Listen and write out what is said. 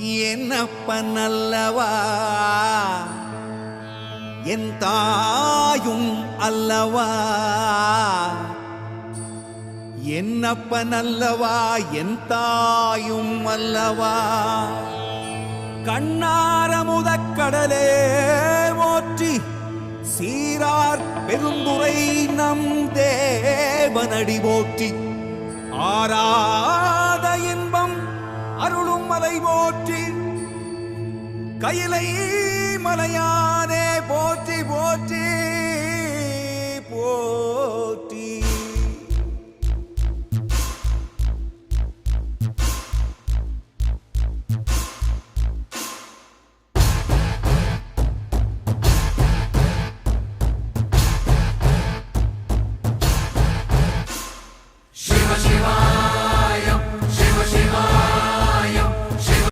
என்னப்பன் அல்லவா என் தாயும் அல்லவா? என்னப்பன் அல்லவா என் தாயும் அல்லவா? கண்ணார முதக்கடலே ஓற்றி சீரார் பெருந்துரை நம் தேவனடி போற்றி ஆரா போற்றி. கையிலை மலையா